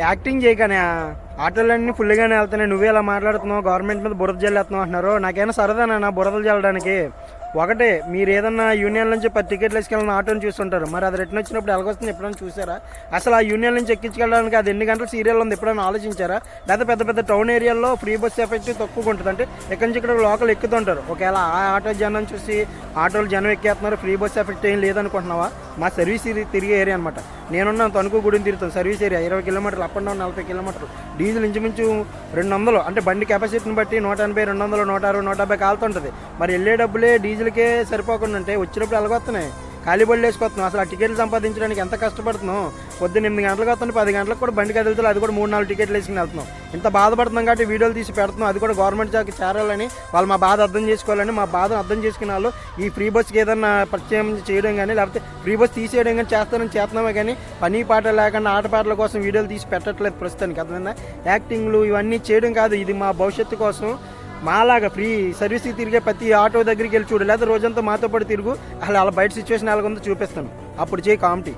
Acting చేయకనే. ఆటోలన్నీ ఫుల్గానే వెళ్తున్నాయి. నువ్వే ఇలా మాట్లాడుతున్నావు గవర్నమెంట్ మీద బురద జల్లేస్తున్నావు అంటున్నారు. నాకైనా సరదానా బురదలు జల్లడానికి? ఒకటే మీరు ఏదన్నా యూనియన్ నుంచి పది టికెట్లు వేసుకెళ్ళిన ఆటోని చూస్తుంటారు. మరి అది రిటర్న్ వచ్చినప్పుడు ఎలాగొస్తుంది ఎప్పుడైనా చూసారా? అసలు ఆ యూనియన్ నుంచి ఎక్కించుకెళ్ళడానికి అది ఎన్ని గంటల సీరియల్ ఉంది ఎప్పుడైనా ఆలోచించారా? లేదా పెద్ద పెద్ద టౌన్ ఏరియాలో ఫ్రీ బస్ ఎఫెక్ట్ తక్కువగా ఉంటుంది. అంటే ఇక్కడి నుంచి ఇక్కడ లోకల్ ఎక్కుతుంటారు. ఒకవేళ ఆ ఆటో జనం చూసి ఆటోలు జనం ఎక్కేస్తున్నారు ఫ్రీ బస్ ఎఫెక్ట్ ఏం లేదనుకుంటున్నావా? మా సర్వీస్ ఇది తిరిగే ఏరియా అనమాట నేనున్న తణుకు గుడిని తిరుగుతాను సర్వీస్ ఏరియా ఇరవై కిలోమీటర్లు అప్ అండ్ డౌన్ నలభై కిలోమీటర్లు. డీజిల్ ఇంచుమించు రెండు వందలు. అంటే బండి కెపాసిటీని బట్టి నూట ఎనభై రెండు వందలు నూట అరవై నూట డెబ్బై కాలుతుంటుంది. మరి వెళ్ళే డబ్బులే డీజిల్కే సరిపోకుండా ఉంటే వచ్చినప్పుడు ఎలాగొస్తున్నాయి ఖాళీ బళ్ళు వేసుకొస్తున్నాం. అసలు ఆ టికెట్లు సంపాదించడానికి ఎంత కష్టపడుతున్నాం? పొద్దున్న ఎనిమిది గంటలకు వస్తుంది పది గంటలకు కూడా బండి కదులుతుంది అది కూడా మూడు నాలుగు టికెట్లు వేసుకుని వెళ్తున్నాం. ఇంత బాధపడుతున్నాం కాబట్టి వీడియోలు తీసి పెడుతున్నాం. అది కూడా గవర్నమెంట్ జాబ్కి చేరాలని వాళ్ళు మా బాధ అర్థం చేసుకోవాలని మా బాధను అర్థం చేసుకున్న వాళ్ళు ఈ ఫ్రీ బస్కి ఏదన్నా పరిచయం చేయడం కానీ లేకపోతే ఫ్రీ బస్ తీసేయడం కానీ చేస్తానని చేస్తున్నామే కానీ పని పాట లేకుండా ఆట పాటల కోసం వీడియోలు తీసి పెట్టట్లేదు ప్రస్తుతానికి. అర్థమైందా? యాక్టింగ్లు ఇవన్నీ చేయడం కాదు. ఇది మా భవిష్యత్తు కోసం మాలాగా ఫ్రీ సర్వీస్కి తిరిగే ప్రతి ఆటో దగ్గరికి వెళ్ళి చూడు. లేదా రోజంతా మాతో పాటు తిరుగు. అసలు అలా బయట సిచ్యువేషన్ ఎలాగుందో చూపిస్తాను. అప్పుడు చేయి కామెడీ